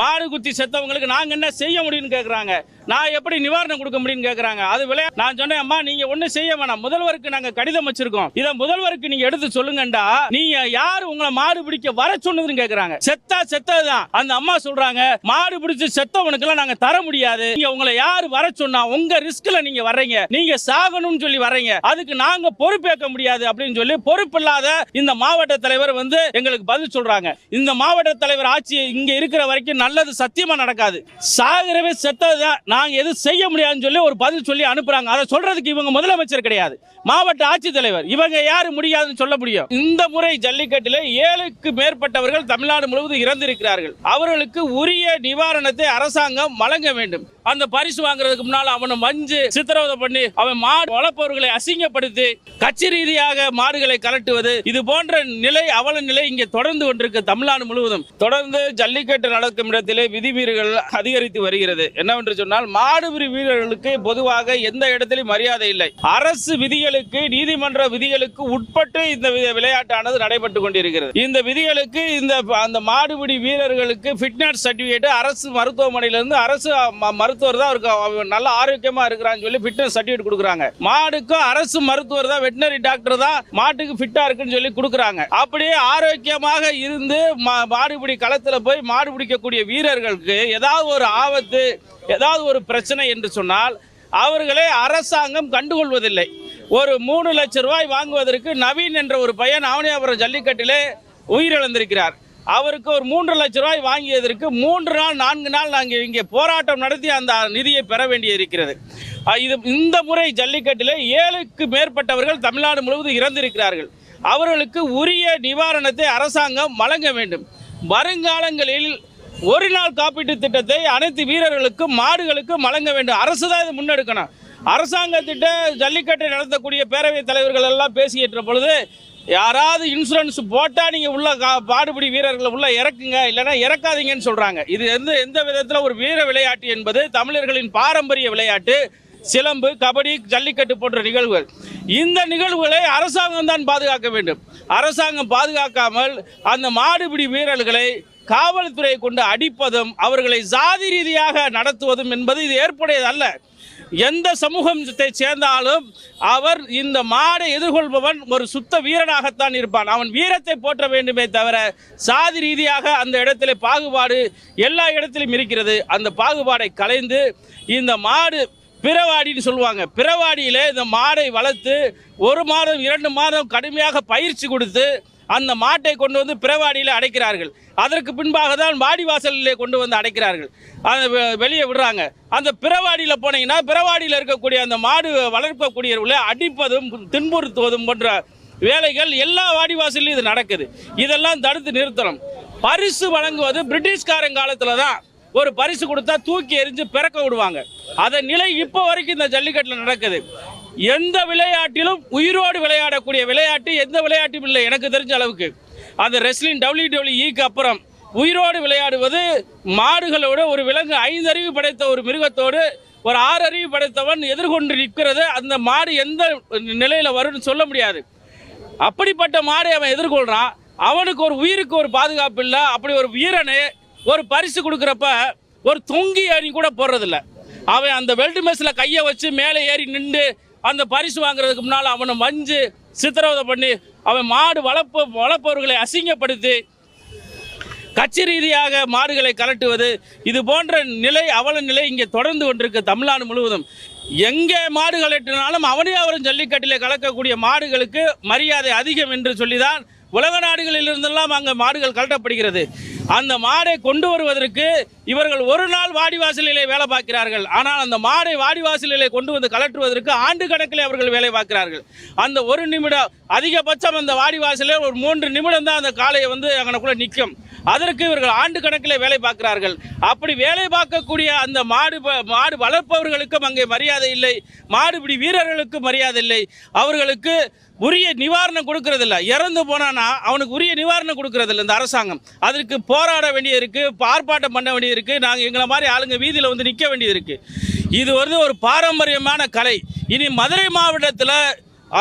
மாடு குத்தி செத்தவங்களுக்கு நாங்க என்ன செய்ய முடியும்னு கேக்குறாங்க? நான் எப்படி நிவாரணம் கொடுக்க முடியும்னு கேக்குறாங்க? அது விளையா நான் சொன்னேன் அம்மா நீங்க ஒண்ணு செய்ய வேணாம். முதல்வருக்கு நாங்க கடிதம் வச்சிருக்கோம். இத முதல்வருக்கு நீங்க எடுத்து சொல்லுங்கண்டா. நீங்க யாரு உங்களை மாடு பிடிக்க வர சொன்னதுன்னு கேக்குறாங்க. செத்தா செத்ததுதான். அந்த அம்மா சொல்றாங்க மாடு பிடிச்சு செத்தவனுக்கு எல்லாம் நாங்க தர முடியாது. நீங்க உங்களை யாரு வர சொன்னா உங்க ரிஸ்க்ல நீங்க வர்றீங்க. நீங்க சாகணும்னு சொல்லி வர்றீங்க. அதுக்கு நாங்க பொறுப்பேற்க முடியாது. அப்படின்னு சொல்லி பொறுப்பில்லாத இந்த மாவட்ட தலைவர் வந்து எங்களுக்கு பதில் சொல்றாங்க. இந்த மாவட்ட தலைவர் ஆட்சி இங்க இருக்கிற வரைக்கும் நல்லது சத்தியமா நடக்காது. சாகிறவே செத்ததுதான். நாங்க எதுவும் செய்ய முடியாதுன்னு சொல்லி ஒரு பதில் சொல்லி அனுப்புறாங்க. அதை சொல்றதுக்கு இவங்க முதலமைச்சர் கிடையாது. மாவட்ட ஆட்சித்தலைவர். இவங்க யாரு முடியாதுன்னு சொல்ல முடியும். இந்த முறை ஜல்லிக்கட்டில் ஏழுக்கு மேற்பட்டவர்கள் தமிழ்நாடு முழுவதும் இறந்திருக்கிறார்கள். அவர்களுக்கு உரிய நிவாரணத்தை அரசாங்கம் வழங்க வேண்டும். அந்த பரிசு வாங்குறதுக்கு முன்னால் அவனை வஞ்சு சித்திரவதை பண்ணி அவன் மாடு வளர்ப்பவர்களை அசிங்கப்படுத்தி கட்சி ரீதியாக மாடுகளை கலட்டுவது இது போன்ற நிலை அவல நிலை இங்கே தொடர்ந்து கொண்டிருக்கு தமிழ்நாடு முழுவதும். தொடர்ந்து ஜல்லிக்கட்டு நடக்கும் இடத்திலே விதிமீறல்கள் அதிகரித்து வருகிறது. என்னவென்று சொன்னால் மாடுபிரி வீரர்களுக்கு பொதுவாக எந்த இடத்திலும் மரியாதை இல்லை. அரசு விதிகளுக்கு நீதிமன்ற விதிகளுக்கு உட்பட்டு இந்த விளையாட்டானது நடைபெற்று கொண்டிருக்கிறது. இந்த விதிகளுக்கு இந்த அந்த மாடுபிடி வீரர்களுக்கு ஃபிட்னஸ் சர்டிபிகேட் அரசு மருத்துவமனையிலிருந்து அரசு மருத்துவ மருத்துவர் தான் அவருக்கு அவன் நல்ல ஆரோக்கியமா இருக்கிறான்னு சொல்லி ஃபிட்னஸ் சர்டிஃபிகேட் கொடுக்குறாங்க. மாடுக்கும் அரசு மருத்துவர் தான் வெட்டினரி டாக்டர் தான் மாட்டுக்கு ஃபிட்டா இருக்குன்னு சொல்லி கொடுக்குறாங்க. அப்படியே ஆரோக்கியமாக இருந்து மா- மாடுபிடி களத்துல போய் மாடு பிடிக்கக்கூடிய வீரர்களுக்கு ஏதாவது ஒரு ஆபத்து ஏதாவது ஒரு பிரச்சனை என்று சொன்னால் அவர்களை அரசாங்கம் கண்டுகொள்வதில்லை. ஒரு மூணு லட்சம் ரூபாய் வாங்குவதற்கு நவீன் என்ற ஒரு பையன் ஆவணியாபுரம் ஜல்லிக்கட்டிலே உயிரிழந்திருக்கிறார். அவருக்கு ஒரு மூன்று லட்ச ரூபாய் வாங்கியதற்கு மூன்று நாள் நான்கு நாள் நாங்கள் இங்கே போராட்டம் நடத்தி அந்த நிதியை பெற வேண்டியிருக்கிறது. இருக்கிறது இது இந்த முறை ஜல்லிக்கட்டில் ஏழுக்கு மேற்பட்டவர்கள் தமிழ்நாடு முழுவதும் இறந்திருக்கிறார்கள். அவர்களுக்கு உரிய நிவாரணத்தை அரசாங்கம் வழங்க வேண்டும். வருங்காலங்களில் ஒரு நாள் காப்பீட்டு திட்டத்தை அனைத்து வீரர்களுக்கும் மாடுகளுக்கும் வழங்க வேண்டும். அரசு தான் இதை முன்னெடுக்கணும். அரசாங்கத்திட்ட ஜல்லிக்கட்டை நடத்தக்கூடிய பேரவைத் தலைவர்கள் எல்லாம் பேசிக்கிட்ட பொழுது யாராவது இன்சூரன்ஸ் போட்டால் நீங்கள் உள்ள கா- பாடுபிடி வீரர்களை உள்ள இறக்குங்க. இல்லைன்னா இறக்காதீங்கன்னு சொல்கிறாங்க இது எந்த எந்த விதத்தில் ஒரு வீர விளையாட்டு என்பது தமிழர்களின் பாரம்பரிய விளையாட்டு. சிலம்பு கபடி ஜல்லிக்கட்டு போன்ற நிகழ்வுகள். இந்த நிகழ்வுகளை அரசாங்கம் தான் பாதுகாக்க வேண்டும். அரசாங்கம் பாதுகாக்காமல் அந்த மாடுபிடி வீரர்களை காவல்துறை கொண்டு அடிப்பதும் அவர்களை சாதி ரீதியாக நடத்துவதும் என்பது இது ஏற்புடையது அல்ல எந்த சமூகத்தை சேர்ந்தாலும் அவர் இந்த மாடை எதிர்கொள்பவன் ஒரு சுத்த வீரனாகத்தான் இருப்பான். அவன் வீரத்தை போற்ற வேண்டுமே தவிர சாதி ரீதியாக அந்த இடத்துல பாகுபாடு எல்லா இடத்திலும் இருக்கிறது. அந்த பாகுபாடை கலைந்து இந்த மாடு பிறவாடின்னு சொல்லுவாங்க. பிறவாடியிலே இந்த மாடை வளர்த்து ஒரு மாதம் இரண்டு மாதம் கடுமையாக பயிற்சி கொடுத்து அந்த மாட்டை கொண்டு வந்து பிறவாடியில் அடைக்கிறார்கள். அதற்கு பின்பாக தான் வாடிவாசலிலே கொண்டு வந்து அடைக்கிறார்கள். அதை வெ- வெளியே விடுறாங்க. அந்த பிறவாடியில் போனீங்கன்னா பிறவாடியில் இருக்கக்கூடிய அந்த மாடு வளர்க்கக்கூடியவர்களை அடிப்பதும் துன்புறுத்துவதும் போன்ற வேலைகள் எல்லா வாடிவாசல்லையும் இது நடக்குது. இதெல்லாம் தடுத்து நிறுத்தணும். பரிசு வழங்குவது பிரிட்டிஷ்காரன் காலத்தில் தான். ஒரு பரிசு கொடுத்தா தூக்கி எரிஞ்சு பிறக்க விடுவாங்க. அதன் நிலை இப்போ வரைக்கும் இந்த ஜல்லிக்கட்டில் நடக்குது. எந்த விளையாட்டிலும் உயிரோடு விளையாடக்கூடிய விளையாட்டு எந்த விளையாட்டும் இல்லை எனக்கு தெரிஞ்ச அளவுக்கு. அந்த ரெஸ்லிங் டபிள்யூ டபிள்யூஇக்கு அப்புறம் உயிரோடு விளையாடுவது மாடுகளோடு ஒரு விலங்கு ஐந்து அறிவு படைத்த ஒரு மிருகத்தோடு ஒரு ஆறு அறிவு படைத்தவன் எதிர்கொண்டு நிற்கிறது. அந்த மாடு எந்த நிலையில் வரும்னு சொல்ல முடியாது. அப்படிப்பட்ட மாடை அவன் எதிர்கொள்கிறான் அவனுக்கு ஒரு உயிருக்கு ஒரு பாதுகாப்பு இல்லை. அப்படி ஒரு வீரனை ஒரு பரிசு கொடுக்குறப்ப ஒரு தொங்கி அணி கூட போடுறதில்ல. அவன் அந்த வெல்டு மெஸ்ஸில் கையை வச்சு மேலே ஏறி நின்று அந்த பரிசு வாங்குறதுக்கு முன்னால் அவனை வஞ்சு சித்திரவதை பண்ணி அவன் மாடு வளர்ப்பு வளர்ப்பவர்களை அசிங்கப்படுத்தி கட்சி ரீதியாக மாடுகளை கலட்டுவது இது போன்ற நிலை அவல நிலை இங்கே தொடர்ந்து கொண்டிருக்கு தமிழ்நாடு முழுவதும். எங்கே மாடு கலட்டினாலும் அவனே அவரும் ஜல்லிக்கட்டிலே கலக்கக்கூடிய மாடுகளுக்கு மரியாதை அதிகம் என்று சொல்லிதான் உலக நாடுகளிலிருந்தெல்லாம் அங்கே மாடுகள் கலட்டப்படுகிறது. அந்த மாடை கொண்டு வருவதற்கு இவர்கள் ஒரு நாள் வாடிவாசலிலே வேலை பார்க்கிறார்கள். ஆனால் அந்த மாடை வாடிவாசலிலே கொண்டு வந்து கலற்றுவதற்கு ஆண்டு கணக்கிலே அவர்கள் வேலை பார்க்கிறார்கள். அந்த ஒரு நிமிடம் அதிகபட்சம் அந்த வாடிவாசலே ஒரு மூன்று நிமிடம் தான் அந்த காலையை வந்து அங்கனக்குள்ளே நிற்கும். அதற்கு இவர்கள் ஆண்டு கணக்கில் வேலை பார்க்கிறார்கள். அப்படி வேலை பார்க்கக்கூடிய அந்த மாடு மாடு வளர்ப்பவர்களுக்கும் அங்கே மரியாதை இல்லை. மாடுபிடி வீரர்களுக்கும் மரியாதை இல்லை. அவர்களுக்கு உரிய நிவாரணம் கொடுக்கறதில்ல. இறந்து போனானா அவனுக்கு உரிய நிவாரணம் கொடுக்கறதில்ல இந்த அரசாங்கம். அதற்கு போராட வேண்டியிருக்கு ஆர்ப்பாட்டம் பண்ண வேண்டியது இருக்கு. நாங்கள் எங்களை மாதிரி ஆளுங்க வீதியில் வந்து நிற்க வேண்டியது இருக்கு. இது வந்து ஒரு பாரம்பரியமான கலை. இனி மதுரை மாவட்டத்தில்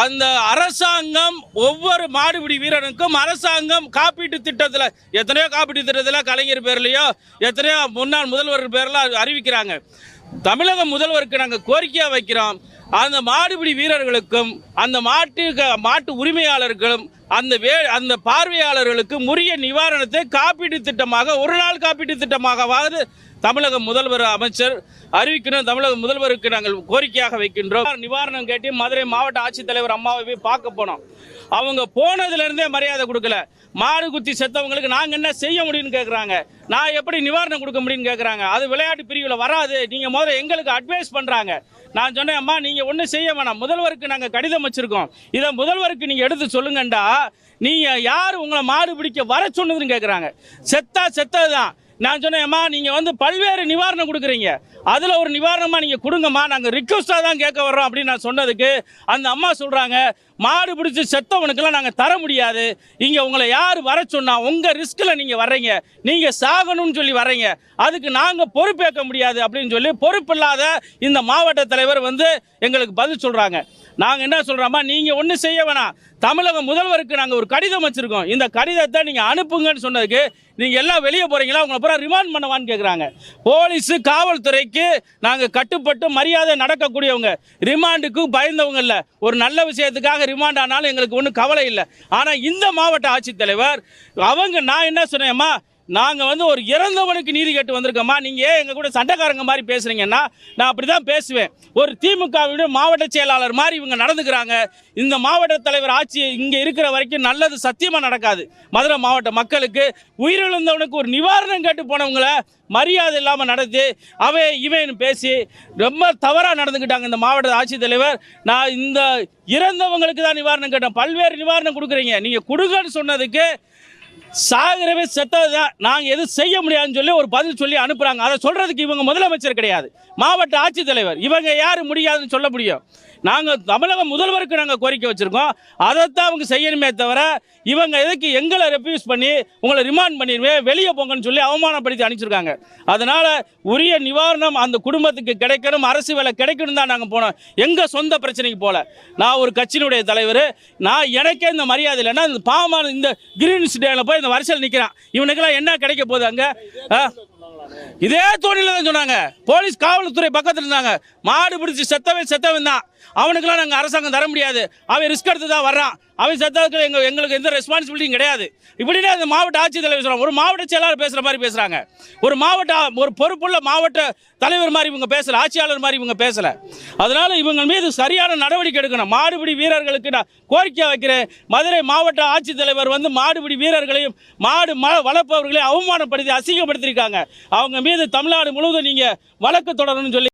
அந்த அரசாங்கம் ஒவ்வொரு மாடுபிடி வீரனுக்கும் அரசாங்கம் காப்பீட்டு திட்டத்தில் எத்தனையோ காப்பீட்டு திட்டத்தில் கலைஞர் பேர்லையோ எத்தனையோ முன்னாள் முதல்வர் பேரில் அறிவிக்கிறாங்க. தமிழக முதல்வருக்கு நாங்கள் கோரிக்கையாக வைக்கிறோம். அந்த மாடுபிடி வீரர்களுக்கும் அந்த மாட்டு மாட்டு உரிமையாளர்களும் அந்த வே அந்த பார்வையாளர்களுக்கும் உரிய நிவாரணத்தை காப்பீட்டு திட்டமாக ஒரு நாள் காப்பீட்டு திட்டமாகவாவது தமிழக முதல்வர் அமைச்சர் அறிவிக்கணும். தமிழக முதல்வருக்கு நாங்கள் கோரிக்கையாக வைக்கின்றோம். நிவாரணம் கேட்டு மதுரை மாவட்ட ஆட்சித்தலைவர் அம்மாவை போய் பார்க்க போனோம். அவங்க போனதுலேருந்தே மரியாதை கொடுக்கல. மாடு குத்தி செத்தவங்களுக்கு நாங்கள் என்ன செய்ய முடியும்னு கேட்குறாங்க நான் எப்படி நிவாரணம் கொடுக்க முடியும்னு கேட்குறாங்க அது விளையாட்டு பிரிவில் வராது. நீங்கள் முதல்ல எங்களுக்கு அட்வைஸ் பண்ணுறாங்க நான் சொன்னேன் அம்மா நீங்க ஒன்றும் செய்ய வேணாம். முதல்வருக்கு நாங்கள் கடிதம் வச்சுருக்கோம். இதை முதல்வருக்கு நீங்கள் எடுத்து சொல்லுங்கண்டா. நீங்கள் யார் உங்களை மாடு பிடிக்க வர சொன்னதுன்னு கேட்குறாங்க செத்தா தான் நான் சொன்னேன் அம்மா வந்து பல்வேறு நிவாரணம் கொடுக்குறீங்க. அதில் ஒரு நிவாரணமாக நீங்கள் கொடுங்கம்மா. நாங்கள் ரிக்வஸ்ட்டாக தான் கேட்க வர்றோம் அப்படின்னு நான் சொன்னதுக்கு அந்த அம்மா சொல்கிறாங்க மாடு பிடிச்சி செத்தவனுக்கெல்லாம் நாங்கள் தர முடியாது. இங்கே உங்களை யார் வர சொன்னால் உங்கள் ரிஸ்கில் நீங்கள் வர்றீங்க. நீங்கள் சாகணும்னு சொல்லி வர்றீங்க. அதுக்கு நாங்கள் பொறுப்பேற்க முடியாது. அப்படின்னு சொல்லி பொறுப்பில்லாத இந்த மாவட்ட தலைவர் வந்து எங்களுக்கு பதில் சொல்கிறாங்க நாங்கள் என்ன சொல்கிறோம்மா நீங்கள் ஒன்றும் செய்ய வேணாம். தமிழக முதல்வருக்கு நாங்கள் ஒரு கடிதம் வச்சுருக்கோம். இந்த கடிதத்தை நீங்கள் அனுப்புங்கன்னு சொன்னதுக்கு நீங்கள் எல்லாம் வெளியே போகிறீங்களா உங்களை பூரா ரிமாண்ட் பண்ணவான்னு கேட்குறாங்க போலீஸு காவல்துறை காவல்துறைக்கு நாங்கள் கட்டுப்பட்டு மரியாதை நடக்கக்கூடியவங்க. ரிமாண்டுக்கு பயந்தவங்க இல்லை. ஒரு நல்ல விஷயத்துக்காக ரிமாண்ட் ஆனாலும் எங்களுக்கு ஒன்றும் கவலை இல்லை. ஆனால் இந்த மாவட்ட ஆட்சித்தலைவர் அவங்க நான் என்ன சொன்னேம்மா? நாங்கள் வந்து ஒரு இறந்தவனுக்கு நீதி கேட்டு வந்திருக்கோம்மா. நீங்கள் ஏன் எங்கள் கூட சண்டைக்காரங்க மாதிரி பேசுகிறீங்கன்னா நான் அப்படி தான் பேசுவேன். ஒரு திமுகவிட மாவட்ட செயலாளர் மாதிரி இவங்க நடந்துக்கிறாங்க. இந்த மாவட்ட தலைவர் ஆட்சி இங்கே இருக்கிற வரைக்கும் நல்லது சத்தியமாக நடக்காது. மதுரை மாவட்ட மக்களுக்கு உயிரிழந்தவனுக்கு ஒரு நிவாரணம் கேட்டு போனவங்கள மரியாதை இல்லாமல் நடத்தி அவன் இவன் பேசி ரொம்ப தவறாக நடந்துக்கிட்டாங்க இந்த மாவட்ட ஆட்சித்தலைவர் நான் இந்த இறந்தவங்களுக்கு தான் நிவாரணம் கேட்டேன். பல்வேறு நிவாரணம் கொடுக்குறீங்க. நீங்கள் கொடுங்கன்னு சொன்னதுக்கு சாகிறவே செத்தது தான். நாங்கள் எதுவும் செய்ய முடியாதுன்னு சொல்லி ஒரு பதில் சொல்லி அனுப்புகிறாங்க அதை சொல்கிறதுக்கு இவங்க முதலமைச்சர் கிடையாது. மாவட்ட ஆட்சித்தலைவர். இவங்க யார் முடியாதுன்னு சொல்ல முடியும். நாங்கள் தமிழக முதல்வருக்கு நாங்கள் கோரிக்கை வச்சுருக்கோம். அதைத்தான் அவங்க செய்யணுமே தவிர இவங்க எதுக்கு எங்களை ரெஃப்யூஸ் பண்ணி உங்களை ரிமாண்ட் பண்ணிடுவேன் வெளியே போங்கன்னு சொல்லி அவமானப்படுத்தி அனுப்பிச்சிருக்காங்க. அதனால் உரிய நிவாரணம் அந்த குடும்பத்துக்கு கிடைக்கணும் அரசு வேலை கிடைக்கணும் தான் நாங்கள் போனோம். எங்கள் சொந்த பிரச்சனைக்கு போகல நான் ஒரு கட்சியினுடைய தலைவர். நான் எனக்கே இந்த மரியாதை இல்லைன்னா இந்த பாவமான இந்த கிரீன்ஸ் டேல போய் இந்த வரிசையில் நிற்கிறான் இவனுக்கெல்லாம் என்ன கிடைக்க போகுது அங்கே? இதே தோணியில் தான் சொன்னாங்க. போலீஸ் காவல்துறை பக்கத்தில் இருந்தாங்க. மாடு பிடிச்சி செத்தவன் செத்தவன் தான் அவனுக்கெல்லாம் நாங்கள் அரசாங்கம் தர முடியாது. அவன் ரிஸ்க் எடுத்து தான் வர்றான். அவன் செத்ததுக்கு எங்க எங்களுக்கு எந்த ரெஸ்பான்சிபிலிட்டியும் கிடையாது. இப்படின்னு அந்த மாவட்ட ஆட்சித்தலைவர் சொல்கிறாங்க ஒரு மாவட்ட செயலாளர் பேசுகிற மாதிரி பேசுகிறாங்க ஒரு மாவட்ட ஒரு பொறுப்புள்ள மாவட்ட தலைவர் மாதிரி இவங்க பேசலை ஆட்சியாளர் மாதிரி இவங்க பேசலை. அதனால் இவங்க மீது சரியான நடவடிக்கை எடுக்கணும். மாடுபிடி வீரர்களுக்கு நான் கோரிக்கை வைக்கிறேன். மதுரை மாவட்ட ஆட்சித்தலைவர் வந்து மாடுபிடி வீரர்களையும் மாடு ம வளர்ப்பவர்களையும் அவமானப்படுத்தி அசிங்கப்படுத்தியிருக்காங்க. அவங்க மீது தமிழ்நாடு முழுவதும் நீங்கள் வழக்கு தொடரணும்னு சொல்லி